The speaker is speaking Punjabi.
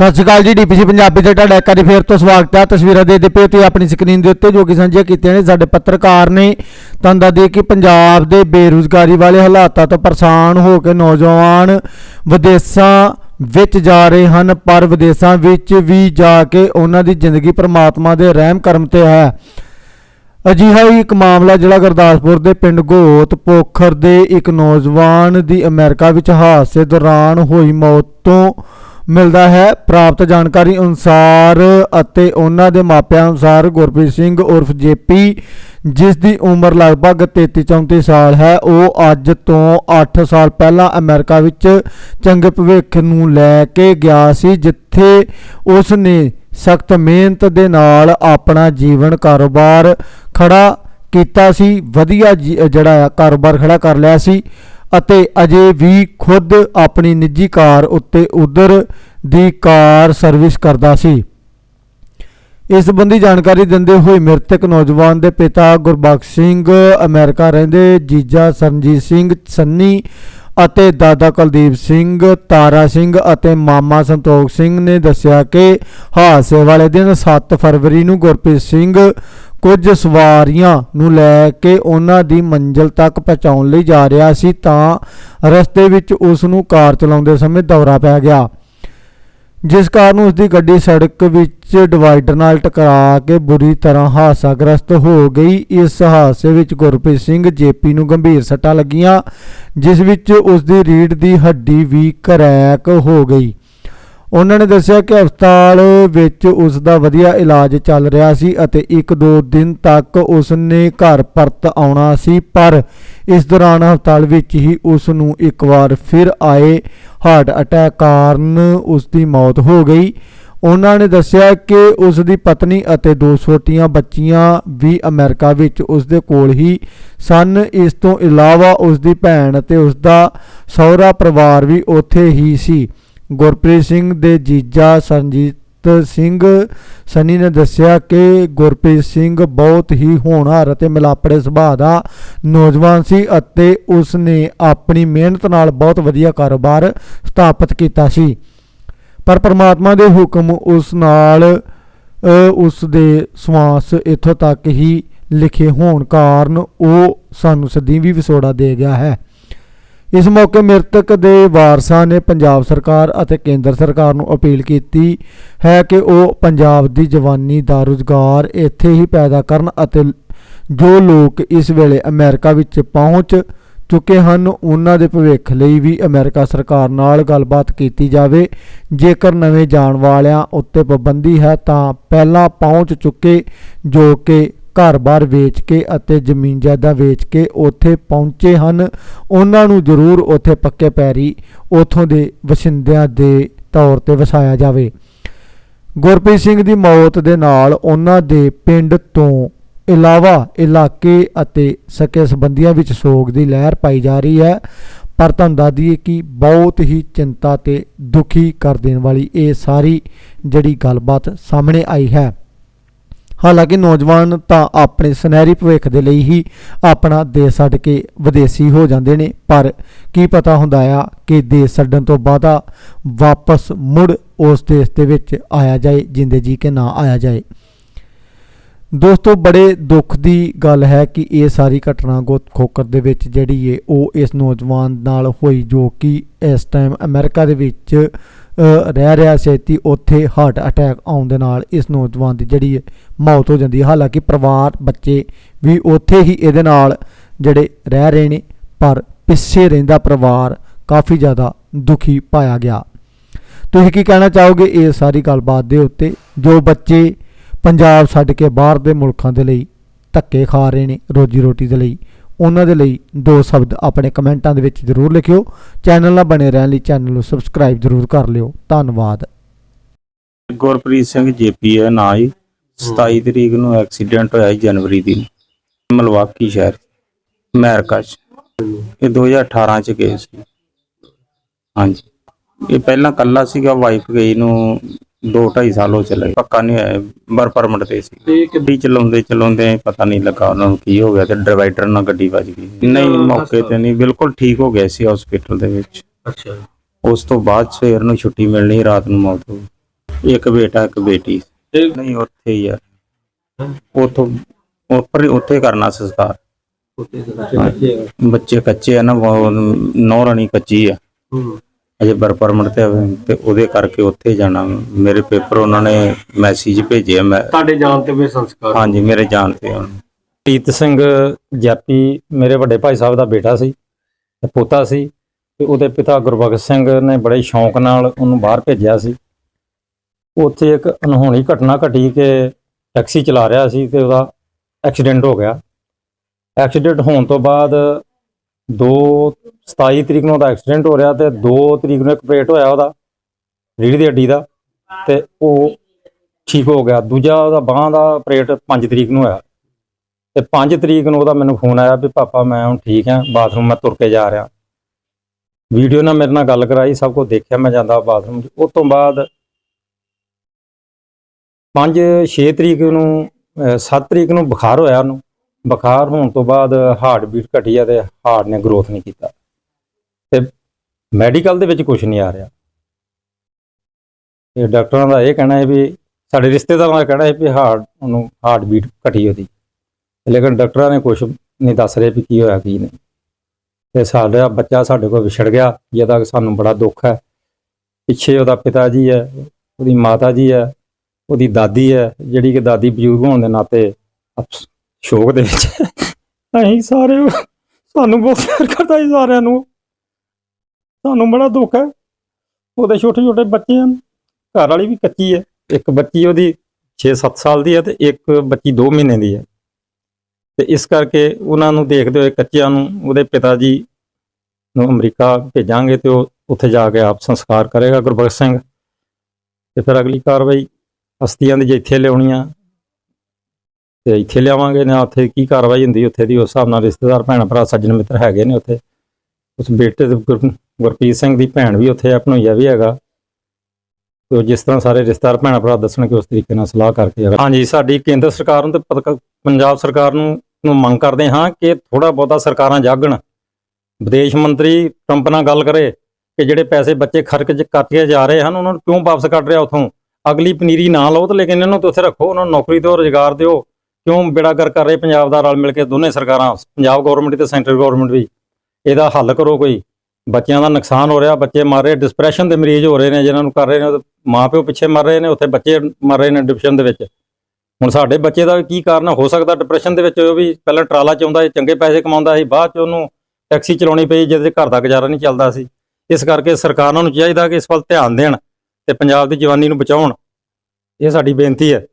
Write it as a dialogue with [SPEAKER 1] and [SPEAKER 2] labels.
[SPEAKER 1] ਸਤਿ ਸ਼੍ਰੀ ਅਕਾਲ ਜੀ, ਡੀਪੀਸੀ ਪੰਜਾਬੀ ਤੇ ਤੁਹਾਡਾ ਇੱਕ ਵਾਰੀ ਫੇਰ ਤੋਂ ਸਵਾਗਤ ਹੈ। ਤਸਵੀਰਾਂ ਦੇ ਦੇ ਪਏ ਤੇ ਆਪਣੀ ਸਕਰੀਨ ਦੇ ਉੱਤੇ ਜੋ ਕਿ ਸਾਂਝੀਆਂ ਕੀਤੀਆਂ ਨੇ। ਸਾਡੇ ਪੱਤਰਕਾਰ ਨੇ ਤੁਹਾਨੂੰ ਦੱਸ ਦਈਏ ਕਿ ਪੰਜਾਬ ਦੇ ਬੇਰੁਜ਼ਗਾਰੀ ਵਾਲੇ ਹਾਲਾਤਾਂ ਤੋਂ ਪਰੇਸ਼ਾਨ ਹੋ ਕੇ ਨੌਜਵਾਨ ਵਿਦੇਸ਼ਾਂ ਵਿੱਚ ਜਾ ਰਹੇ ਹਨ, ਪਰ ਵਿਦੇਸ਼ਾਂ ਵਿੱਚ ਵੀ ਜਾ ਕੇ ਉਹਨਾਂ ਦੀ ਜ਼ਿੰਦਗੀ ਪ੍ਰਮਾਤਮਾ ਦੇ ਰਹਿਮ ਕਰਮ ਤੇ ਹੈ। ਅਜਿਹਾ ਹੀ ਇੱਕ ਮਾਮਲਾ ਜਿਹੜਾ ਗੁਰਦਾਸਪੁਰ ਦੇ ਪਿੰਡ ਗੋਤ ਪੋਖਰ ਦੇ ਇੱਕ ਨੌਜਵਾਨ ਦੀ ਅਮਰੀਕਾ ਵਿੱਚ ਹਾਦਸੇ ਦੌਰਾਨ ਹੋਈ ਮੌਤ ਤੋਂ ਮਿਲਦਾ ਹੈ। ਪ੍ਰਾਪਤ ਜਾਣਕਾਰੀ ਅਨੁਸਾਰ ਅਤੇ ਉਹਨਾਂ ਦੇ ਮਾਪਿਆਂ ਅਨੁਸਾਰ ਗੁਰਪ੍ਰੀਤ ਸਿੰਘ ਉਰਫ ਜੇਪੀ, ਜਿਸ ਦੀ ਉਮਰ ਲਗਭਗ 33 34 ਸਾਲ ਹੈ, ਉਹ ਅੱਜ ਤੋਂ 8 ਸਾਲ ਪਹਿਲਾਂ ਅਮਰੀਕਾ ਵਿੱਚ ਚੰਗੇ ਭਵਿੱਖ ਨੂੰ ਲੈ ਕੇ ਗਿਆ ਸੀ, ਜਿੱਥੇ ਉਸ ਨੇ ਸਖਤ ਮਿਹਨਤ ਦੇ ਨਾਲ ਆਪਣਾ ਜੀਵਨ ਕਾਰੋਬਾਰ ਖੜਾ ਕੀਤਾ ਸੀ। ਵਧੀਆ ਜੀ- ਜਿਹੜਾ ਕਾਰੋਬਾਰ ਖੜਾ ਕਰ ਲਿਆ ਸੀ। ਅਤੇ ਅਜੇ ਵੀ ਖੁਦ ਆਪਣੀ ਨਿੱਜੀ ਕਾਰ ਉੱਤੇ ਉਧਰ ਦੀ ਕਾਰ ਸਰਵਿਸ ਕਰਦਾ ਸੀ। ਇਸ ਸੰਬੰਧੀ ਜਾਣਕਾਰੀ ਦਿੰਦੇ ਹੋਏ ਮ੍ਰਿਤਕ ਨੌਜਵਾਨ ਦੇ ਪਿਤਾ ਗੁਰਬਖਸ਼ ਸਿੰਘ, ਅਮਰੀਕਾ ਰਹਿੰਦੇ ਜੀਜਾ ਸਰਨਜੀਤ ਸਿੰਘ, ਸੰਨੀ ਅਤੇ ਦਾਦਾ ਕੁਲਦੀਪ ਸਿੰਘ, ਤਾਰਾ ਸਿੰਘ ਅਤੇ ਮਾਮਾ ਸੰਤੋਖ ਸਿੰਘ ਨੇ ਦੱਸਿਆ ਕਿ ਹਾਦਸੇ ਵਾਲੇ ਦਿਨ 7 ਫਰਵਰੀ ਨੂੰ ਗੁਰਪ੍ਰੀਤ ਸਿੰਘ ਕੁਝ ਸਵਾਰੀਆਂ ਨੂੰ ਲੈ ਕੇ ਉਹਨਾਂ ਦੀ ਮੰਜ਼ਿਲ ਤੱਕ ਪਹੁੰਚਾਉਣ ਲਈ ਜਾ ਰਿਹਾ ਸੀ, ਤਾਂ ਰਸਤੇ ਵਿੱਚ ਉਸ ਨੂੰ ਕਾਰ ਚਲਾਉਂਦੇ ਸਮੇਂ ਦੌਰਾ ਪੈ ਗਿਆ, ਜਿਸ ਕਾਰਨ ਉਸ ਦੀ ਗੱਡੀ ਸੜਕ ਵਿੱਚ ਡਿਵਾਈਡਰ ਨਾਲ ਟਕਰਾ ਕੇ ਬੁਰੀ ਤਰ੍ਹਾਂ ਹਾਦਸਾਗ੍ਰਸਤ ਹੋ ਗਈ। ਇਸ ਹਾਦਸੇ ਵਿੱਚ ਗੁਰਪ੍ਰੀਤ ਸਿੰਘ ਜੇਪੀ ਨੂੰ ਗੰਭੀਰ ਸੱਟਾਂ ਲੱਗੀਆਂ, ਜਿਸ ਵਿੱਚ ਉਸ ਦੀ ਰੀੜ੍ਹ ਦੀ ਹੱਡੀ ਵੀ ਕਰੈਕ ਹੋ ਗਈ। ਉਹਨਾਂ ਨੇ ਦੱਸਿਆ ਕਿ ਹਸਪਤਾਲ ਵਿੱਚ ਉਸ ਦਾ ਵਧੀਆ ਇਲਾਜ ਚੱਲ ਰਿਹਾ ਸੀ ਅਤੇ ਇੱਕ ਦੋ ਦਿਨ ਤੱਕ ਉਸ ਨੇ ਘਰ ਪਰਤ ਆਉਣਾ ਸੀ, ਪਰ ਇਸ ਦੌਰਾਨ ਹਸਪਤਾਲ ਵਿੱਚ ਹੀ ਉਸ ਨੂੰ ਇੱਕ ਵਾਰ ਫਿਰ ਆਏ ਹਾਰਟ ਅਟੈਕ ਕਾਰਨ ਉਸ ਦੀ ਮੌਤ ਹੋ ਗਈ। ਉਹਨਾਂ ਨੇ ਦੱਸਿਆ ਕਿ ਉਸ ਦੀ ਪਤਨੀ ਅਤੇ ਦੋ ਛੋਟੀਆਂ ਬੱਚੀਆਂ ਵੀ ਅਮਰੀਕਾ ਵਿੱਚ ਉਸ ਦੇ ਕੋਲ ਹੀ ਸਨ। ਇਸ ਤੋਂ ਇਲਾਵਾ ਉਸ ਦੀ ਭੈਣ ਅਤੇ ਉਸ ਦਾ ਸਹੁਰਾ ਪਰਿਵਾਰ ਵੀ ਉੱਥੇ ਹੀ ਸੀ। ਗੁਰਪ੍ਰੀਤ ਸਿੰਘ ਦੇ ਜੀਜਾ ਸੰਜੀਤ ਸਿੰਘ ਸਨੀ ਨੇ ਦੱਸਿਆ ਕਿ ਗੁਰਪ੍ਰੀਤ ਸਿੰਘ ਬਹੁਤ ਹੀ ਹੋਣਹਾਰ ਅਤੇ ਮਿਲਾਪੜੇ ਸੁਭਾਅ ਦਾ ਨੌਜਵਾਨ ਸੀ ਅਤੇ ਉਸ ਨੇ ਆਪਣੀ ਮਿਹਨਤ ਨਾਲ ਬਹੁਤ ਵਧੀਆ ਕਾਰੋਬਾਰ ਸਥਾਪਿਤ ਕੀਤਾ ਸੀ। ਪਰ ਪ੍ਰਮਾਤਮਾ ਦੇ ਹੁਕਮ ਉਸ ਨਾਲ ਅ, ਉਸ ਦੇ ਸਵਾਸ ਇੱਥੋਂ ਤੱਕ ਹੀ ਲਿਖੇ ਹੋਣ ਕਾਰਨ ਉਹ ਸਾਨੂੰ ਸਦੀ ਵੀ ਵਿਛੋੜਾ ਦੇ ਗਿਆ ਹੈ। ਇਸ ਮੌਕੇ ਮ੍ਰਿਤਕ ਦੇ ਵਾਰਸਾਂ ਨੇ ਪੰਜਾਬ ਸਰਕਾਰ ਅਤੇ ਕੇਂਦਰ ਸਰਕਾਰ ਨੂੰ ਅਪੀਲ ਕੀਤੀ ਹੈ ਕਿ ਉਹ ਪੰਜਾਬ ਦੀ ਜਵਾਨੀ ਦਾ ਰੁਜ਼ਗਾਰ ਇੱਥੇ ਹੀ ਪੈਦਾ ਕਰਨ ਅਤੇ ਜੋ ਲੋਕ ਇਸ ਵੇਲੇ ਅਮਰੀਕਾ ਵਿੱਚ ਪਹੁੰਚ ਚੁੱਕੇ ਹਨ, ਉਹਨਾਂ ਦੇ ਭਵਿੱਖ ਲਈ ਵੀ ਅਮਰੀਕਾ ਸਰਕਾਰ ਨਾਲ ਗੱਲਬਾਤ ਕੀਤੀ ਜਾਵੇ। ਜੇਕਰ ਨਵੇਂ ਜਾਣ ਵਾਲਿਆਂ ਉੱਤੇ ਪਾਬੰਦੀ ਹੈ ਤਾਂ ਪਹਿਲਾਂ ਪਹੁੰਚ ਚੁੱਕੇ ਜੋ ਕਿ ਘਰ-ਬਾਰ ਵੇਚ ਕੇ ਅਤੇ ਜ਼ਮੀਨ ਜਾਇਦਾਦ ਵੇਚ ਕੇ ਉੱਥੇ ਪਹੁੰਚੇ ਹਨ। ਉਹਨਾਂ ਨੂੰ ਜ਼ਰੂਰ ਉੱਥੇ ਪੱਕੇ ਪੈਰੀ ਉਥੋਂ ਦੇ ਵਸਿੰਦਿਆਂ ਦੇ ਤੌਰ ਤੇ ਵਸਾਇਆ ਜਾਵੇ। ਗੁਰਪ੍ਰੀਤ ਸਿੰਘ ਦੀ ਮੌਤ ਦੇ ਨਾਲ ਉਹਨਾਂ ਦੇ ਪਿੰਡ ਤੋਂ ਇਲਾਵਾ ਇਲਾਕੇ ਅਤੇ ਸਕੇ ਸੰਬੰਧੀਆਂ ਵਿੱਚ ਸੋਗ ਦੀ ਲਹਿਰ ਪਾਈ ਜਾ ਰਹੀ ਹੈ। ਪਰ ਤੁਹਾਨੂੰ ਦੱਸ ਦਈਏ ਕਿ ਬਹੁਤ ਹੀ ਚਿੰਤਾ ਤੇ ਦੁਖੀ ਕਰ ਦੇਣ ਵਾਲੀ ਇਹ ਸਾਰੀ ਜਿਹੜੀ ਗੱਲਬਾਤ ਸਾਹਮਣੇ ਆਈ ਹੈ। ਹਾਲਾਂਕਿ ਨੌਜਵਾਨ ਤਾਂ ਆਪਣੇ ਸੁਨਹਿਰੀ ਭਵਿੱਖ ਦੇ ਲਈ ਹੀ ਆਪਣਾ ਦੇਸ਼ ਛੱਡ ਕੇ ਵਿਦੇਸੀ ਹੋ ਜਾਂਦੇ ਨੇ, ਪਰ ਕੀ ਪਤਾ ਹੁੰਦਾ ਆ ਕਿ ਦੇਸ਼ ਛੱਡਣ ਤੋਂ ਬਾਅਦ ਵਾਪਸ ਮੁੜ ਉਸ ਦੇਸ਼ ਦੇ ਵਿੱਚ ਆਇਆ ਜਾਏ, ਜਿੰਦੇ ਜੀ ਕੇ ਨਾ ਆਇਆ ਜਾਏ। ਦੋਸਤੋ, ਬੜੇ ਦੁੱਖ ਦੀ ਗੱਲ ਹੈ ਕਿ ਇਹ ਸਾਰੀ ਘਟਨਾ ਗੋਤ ਖੋਕਰ ਦੇ ਵਿੱਚ ਜਿਹੜੀ ਏ, ਉਹ ਇਸ ਨੌਜਵਾਨ ਨਾਲ ਹੋਈ ਜੋ ਕਿ ਇਸ ਟਾਈਮ ਅਮਰੀਕਾ ਦੇ ਵਿੱਚ ਰਹਿ ਰਿਹਾ ਸੀ ਉੱਥੇ ਹਾਰਟ ਅਟੈਕ ਆਉਣ ਦੇ ਨਾਲ ਇਸ ਨੌਜਵਾਨ ਦੀ ਜਿਹੜੀ ਏ ਮੌਤ ਹੋ ਜਾਂਦੀ ਹੈ। ਹਾਲਾਂਕਿ ਪਰਿਵਾਰ, ਬੱਚੇ ਵੀ ਉੱਥੇ ਹੀ ਇਹਦੇ ਨਾਲ ਜਿਹੜੇ ਰਹਿ ਰਹੇ ਨੇ, ਪਰ ਪਿੱਛੇ ਰਹਿੰਦਾ ਪਰਿਵਾਰ ਕਾਫੀ ਜ਼ਿਆਦਾ ਦੁਖੀ ਪਾਇਆ ਗਿਆ। ਤੁਸੀਂ ਕੀ ਕਹਿਣਾ ਚਾਹੋਗੇ ਇਹ ਸਾਰੀ ਗੱਲਬਾਤ ਦੇ ਉੱਤੇ? ਜੋ ਬੱਚੇ ਪੰਜਾਬ ਛੱਡ ਕੇ ਬਾਹਰ ਦੇ ਮੁਲਕਾਂ ਦੇ ਲਈ ਧੱਕੇ ਖਾ ਰਹੇ ਨੇ, ਰੋਜੀ ਰੋਟੀ ਦੇ ਲਈ ਉਹਨਾਂ ਦੇ ਲਈ ਦੋ ਸ਼ਬਦ ਆਪਣੇ ਕਮੈਂਟਾਂ ਦੇ ਵਿੱਚ ਜ਼ਰੂਰ ਲਿਖਿਓ। ਚੈਨਲ ਨਾਲ ਬਣੇ ਰਹਿਣ ਲਈ ਚੈਨਲ ਨੂੰ ਸਬਸਕ੍ਰਾਈਬ ਜ਼ਰੂਰ ਕਰ ਲਿਓ। ਧੰਨਵਾਦ।
[SPEAKER 2] ਗੁਰਪ੍ਰੀਤ ਸਿੰਘ ਜੇਪੀ ਹੈ ਨਾਂ ਜੀ। 27 ਤਰੀਕ ਨੂੰ ਐਕਸੀਡੈਂਟ ਹੋਇਆ ਸੀ ਜਨਵਰੀ ਦੀ। ਮਲਵਾਕੀ ਸ਼ਹਿਰ ਅਮਰੀਕਾ ਚ। ਇਹ 2018 ਚ ਗਏ ਸੀ। ਹਾਂਜੀ। ਇਹ ਪਹਿਲਾਂ ਕੱਲਾ ਸੀਗਾ ਵਾਈਫ ਗਈ ਨੂੰ 2.5 ਸਾਲ ਹੋ ਚਲੇ। ਪੱਕਾ ਨਹੀਂ ਹੋਇਆ ਵਰ ਪਰਮਿਟ ਤੇ ਸੀ।
[SPEAKER 3] ਤੇ
[SPEAKER 2] ਗੱਡੀ ਚਲਾਉਂਦੇ ਚਲਾਉਂਦੇ ਪਤਾ ਨਹੀਂ ਲੱਗਾ ਉਹਨਾਂ ਨੂੰ ਕੀ ਹੋ ਗਿਆ ਤੇ ਡਿਵਾਈਡਰ ਨਾਲ ਗੱਡੀ ਵੱਜ ਗਈ। ਨਹੀਂ ਮੌਕੇ ਤੇ ਨਹੀਂ ਬਿਲਕੁਲ ਠੀਕ ਹੋ ਗਿਆ ਸੀ ਹਸਪੀਟਲ ਦੇ ਵਿੱਚ।
[SPEAKER 3] ਅੱਛਾ।
[SPEAKER 2] ਉਸ ਤੋਂ ਬਾਅਦ ਸਵੇਰ ਨੂੰ ਛੁੱਟੀ ਮਿਲਣੀ ਰਾਤ ਨੂੰ ਮੌਤ ਹੋ ਗਈ। ਇੱਕ ਬੇਟਾ ਇੱਕ ਬੇਟੀ। ਨਹੀਂ ਉੱਥੇ ਹੀ ਆ। ਉਥੋਂ ਉੱਪਰ ਉੱਥੇ ਕਰਨਾ ਸੰਸਕਾਰ।
[SPEAKER 3] ਦੇ ਬੱਚੇ
[SPEAKER 2] ਕੱਚੇ ਆ ਨਾ ਨੌ ਰਣੀ ਕੱਚੀ ਆ।
[SPEAKER 3] ਹੂੰ।
[SPEAKER 2] ਅਜੇ ਬਰ ਪਰਮਿਟ ਤੇ ਆ, ਤੇ ਉਹਦੇ ਕਰਕੇ ਉੱਥੇ ਜਾਣਾ। ਮੇਰੇ ਪੇਪਰ ਉਹਨਾਂ ਨੇ ਮੈਸੇਜ ਭੇਜਿਆ ਮੈਂ
[SPEAKER 3] ਤੁਹਾਡੇ ਜਾਣ ਤੇ ਵੀ ਸੰਸਕਾਰ।
[SPEAKER 2] ਹਾਂਜੀ ਮੇਰੇ ਜਾਣ ਤੇ ਹੁਣ।
[SPEAKER 4] ਪ੍ਰੀਤ ਸਿੰਘ ਜੈਪੀ ਮੇਰੇ ਵੱਡੇ ਭਾਈ ਸਾਹਿਬ ਦਾ ਬੇਟਾ ਸੀ ਤੇ ਪੋਤਾ ਸੀ ਤੇ ਉਹਦੇ ਪਿਤਾ ਗੁਰਬਖਸ਼ ਸਿੰਘ ਨੇ ਬੜੇ ਸ਼ੌਂਕ ਨਾਲ ਉਹਨੂੰ ਬਾਹਰ ਭੇਜਿਆ ਸੀ। ਉੱਥੇ ਇੱਕ ਅਨਹੋਣੀ ਘਟਨਾ ਘਟੀ ਕਿ ਟੈਕਸੀ ਚਲਾ ਰਿਹਾ ਸੀ ਤੇ ਉਹਦਾ ਐਕਸੀਡੈਂਟ ਹੋ ਗਿਆ। ਐਕਸੀਡੈਂਟ ਹੋਣ ਤੋਂ ਬਾਅਦ 2 27 ਤਰੀਕ ਨੂੰ ਉਹਦਾ ਐਕਸੀਡੈਂਟ ਹੋ ਰਿਹਾ ਤੇ 2 ਤਰੀਕ ਨੂੰ ਇੱਕ ਆਪਰੇਟ ਹੋਇਆ ਉਹਦਾ, ਰੀੜ੍ਹ ਦੀ ਹੱਡੀ ਦਾ ਤੇ ਉਹ ਠੀਕ ਹੋ ਗਿਆ। ਦੂਜਾ ਉਹਦਾ ਬਾਹਾਂ ਦਾ ਆਪਰੇਟ 5 ਤਰੀਕ ਨੂੰ ਹੋਇਆ ਤੇ 5 ਤਰੀਕ ਨੂੰ ਉਹਦਾ ਮੈਨੂੰ ਫੋਨ ਆਇਆ ਵੀ ਪਾਪਾ ਮੈਂ ਹੁਣ ਠੀਕ ਹਾਂ, ਬਾਥਰੂਮ ਮੈਂ ਤੁਰ ਕੇ ਜਾ ਰਿਹਾ। ਵੀਡੀਓ ਨਾਲ ਮੇਰੇ ਨਾਲ ਗੱਲ ਕਰਾਈ, ਸਭ ਕੁਝ ਦੇਖਿਆ, ਮੈਂ ਜਾਂਦਾ ਬਾਥਰੂਮ 'ਚ। ਉਸ ਤੋਂ ਬਾਅਦ 5 6 ਤਰੀਕ ਨੂੰ 7 ਤਰੀਕ ਨੂੰ ਬੁਖਾਰ ਹੋਇਆ ਉਹਨੂੰ। ਬੁਖਾਰ ਹੋਣ ਤੋਂ ਬਾਅਦ ਹਾਰਟ ਬੀਟ ਘਟੀ ਆ ਤੇ ਹਾਰਟ ਨੇ ਗਰੋਥ ਨਹੀਂ ਕੀਤਾ। ਤੇ ਮੈਡੀਕਲ ਦੇ ਵਿੱਚ ਕੁਝ ਨਹੀਂ ਆ ਰਿਹਾ। ਤੇ ਡਾਕਟਰਾਂ ਦਾ ਇਹ ਕਹਿਣਾ ਹੈ ਵੀ, ਸਾਡੇ ਰਿਸ਼ਤੇਦਾਰਾਂ ਦਾ ਕਹਿਣਾ ਹੈ ਵੀ ਹਾਰਟ ਉਹਨੂੰ ਹਾਰਟ ਬੀਟ ਘਟੀ ਉਹਦੀ। ਲੇਕਿਨ ਡਾਕਟਰਾਂ ਨੇ ਕੁਝ ਨਹੀਂ ਦੱਸ ਰਹੇ ਵੀ ਕੀ ਹੋਇਆ, ਕੀ ਨਹੀਂ। ਤੇ ਸਾਡਾ ਬੱਚਾ ਸਾਡੇ ਕੋਲ ਵਿਛੜ ਗਿਆ, ਜਿਹਦਾ ਸਾਨੂੰ ਬੜਾ ਦੁੱਖ ਹੈ। ਪਿੱਛੇ ਉਹਦਾ ਪਿਤਾ ਜੀ ਹੈ, ਉਹਦੀ ਮਾਤਾ ਜੀ ਹੈ, ਉਹਦੀ ਦਾਦੀ ਹੈ, ਜਿਹੜੀ ਕਿ ਦਾਦੀ ਬਜ਼ੁਰਗ ਹੋਣ ਦੇ ਨਾਤੇ ਸ਼ੋਕ ਦੇ ਵਿੱਚ। ਅਸੀਂ ਸਾਰੇ ਸਾਨੂੰ ਬਹੁਤ ਪਿਆਰ ਕਰਦਾ ਸੀ ਸਾਰਿਆਂ ਨੂੰ। ਸਾਨੂੰ ਬੜਾ ਦੁੱਖ ਹੈ। ਉਹਦੇ ਛੋਟੇ ਛੋਟੇ ਬੱਚੇ ਹਨ। ਘਰ ਵਾਲੀ ਵੀ ਕੱਚੀ ਹੈ। ਇੱਕ ਬੱਚੀ ਉਹਦੀ 6-7 ਸਾਲ ਦੀ ਹੈ ਤੇ ਇੱਕ ਬੱਚੀ 2 ਮਹੀਨੇ ਦੀ ਹੈ। ਤੇ ਇਸ ਕਰਕੇ ਉਹਨਾਂ ਨੂੰ ਦੇਖਦੇ ਹੋਏ ਕੱਚਿਆਂ ਨੂੰ ਉਹਦੇ ਪਿਤਾ ਜੀ ਨੂੰ ਅਮਰੀਕਾ ਭੇਜਾਂਗੇ ਤੇ ਉਹ ਉੱਥੇ ਜਾ ਕੇ ਆਪ ਸੰਸਕਾਰ ਕਰੇਗਾ ਗੁਰਬਖਸ਼ ਸਿੰਘ। ਤੇ ਫਿਰ ਅਗਲੀ ਕਾਰਵਾਈ ਅਸਤੀਆਂ ਦੀ ਜਿੱਥੇ ਇੱਥੇ ਲਿਆਉਣੀਆਂ। ਤੇ ਇੱਥੇ ਲਿਆਵਾਂਗੇ ਨਾ ਉੱਥੇ ਕੀ ਕਾਰਵਾਈ ਹੁੰਦੀ ਉੱਥੇ ਦੀ, ਉਸ ਹਿਸਾਬ ਨਾਲ ਰਿਸ਼ਤੇਦਾਰ ਭੈਣ ਭਰਾ ਸੱਜਣ ਮਿੱਤਰ ਹੈਗੇ ਨੇ ਉੱਥੇ। ਉਸ ਬੇਟੇ ਦੇ ਗੁਰ- ਗੁਰਪ੍ਰੀਤ ਸਿੰਘ ਦੀ ਭੈਣ ਵੀ ਉੱਥੇ ਹੈ ਵੀ ਹੈਗਾ। ਤੇ ਜਿਸ ਤਰ੍ਹਾਂ ਸਾਰੇ ਰਿਸ਼ਤੇਦਾਰ ਭੈਣ ਭਰਾ ਦੱਸਣ ਦੱਸਣਗੇ, ਉਸ ਤਰੀਕੇ ਨਾਲ ਸਲਾਹ ਕਰਕੇ ਅਗਰ- ਹਾਂਜੀ, ਸਾਡੀ ਕੇਂਦਰ ਸਰਕਾਰ ਨੂੰ ਤੇ ਪੰਜਾਬ ਸਰਕਾਰ ਨੂੰ ਨੂੰ ਮੰਗ ਕਰਦੇ ਹਾਂ ਕਿ ਥੋੜਾ ਬਹੁਤਾ ਸਰਕਾਰਾਂ ਜਾਗਣ। ਵਿਦੇਸ਼ ਮੰਤਰੀ ਟਰੰਪ ਨਾਲ ਗੱਲ ਕਰੇ ਕਿ ਜਿਹੜੇ ਪੈਸੇ ਬੱਚੇ ਖਰਚ ਚ ਜਾ ਰਹੇ ਹਨ, ਉਹਨਾਂ ਨੂੰ ਕਿਉਂ ਵਾਪਸ ਕੱਢ ਰਿਹਾ ਉਥੋਂ? ਅਗਲੀ ਪਨੀਰੀ ਨਾ ਲਓ ਤੇ ਲੇਕਿਨ ਇਹਨਾਂ ਨੂੰ ਤੇ ਉੱਥੇ ਰੱਖੋ, ਉਹਨਾਂ ਨੂੰ ਨੌਕਰੀ ਦਿਓ, ਰੁਜ਼ਗਾਰ ਦਿਓ। ਕਿਉਂ ਬੇੜਾਗਰ ਕਰ ਰਹੇ ਪੰਜਾਬ ਦਾ ਰਲ ਮਿਲ ਕੇ ਦੋਨੇ ਸਰਕਾਰਾਂ, ਪੰਜਾਬ ਗਵਰਨਮੈਂਟ ਤੇ ਸੈਂਟਰ ਗਵਰਨਮੈਂਟ ਵੀ। ਇਹਦਾ ਹੱਲ ਕਰੋ ਕੋਈ। ਬੱਚਿਆਂ ਦਾ ਨੁਕਸਾਨ ਹੋ ਰਿਹਾ, ਬੱਚੇ ਮਰ ਰਹੇ ਡਿਸਪ੍ਰੈਸ਼ਨ ਦੇ ਮਰੀਜ਼ ਹੋ ਰਹੇ ਨੇ, ਜਿਨ੍ਹਾਂ ਨੂੰ ਕਰ ਰਹੇ ਨੇ ਮਾਪਿਓ ਪਿੱਛੇ ਮਰ ਰਹੇ ਨੇ, ਉੱਥੇ ਬੱਚੇ ਮਰ ਰਹੇ ਨੇ ਡਿਪਰੈਸ਼ਨ ਦੇ ਵਿੱਚ। ਹੁਣ ਸਾਡੇ ਬੱਚੇ ਦਾ ਕੀ ਕਾਰਨ ਹੋ ਸਕਦਾ ਡਿਪਰੈਸ਼ਨ ਦੇ ਵਿੱਚ? ਉਹ ਵੀ ਪਹਿਲਾਂ ਟਰਾਲਾ 'ਚ ਆਉਂਦਾ ਸੀ, ਚੰਗੇ ਪੈਸੇ ਕਮਾਉਂਦਾ ਸੀ, ਬਾਅਦ ਚ ਉਹਨੂੰ ਟੈਕਸੀ ਚਲਾਉਣੀ ਪਈ, ਜਿਹਦੇ 'ਚ ਘਰ ਦਾ ਗੁਜ਼ਾਰਾ ਨਹੀਂ ਚੱਲਦਾ ਸੀ। ਇਸ ਕਰਕੇ ਸਰਕਾਰਾਂ ਨੂੰ ਚਾਹੀਦਾ ਕਿ ਇਸ ਵੱਲ ਧਿਆਨ ਦੇਣ ਤੇ ਪੰਜਾਬ ਦੀ ਜਵਾਨੀ ਨੂੰ ਬਚਾਉਣ। ਇਹ ਸਾਡੀ ਬੇਨਤੀ ਹੈ।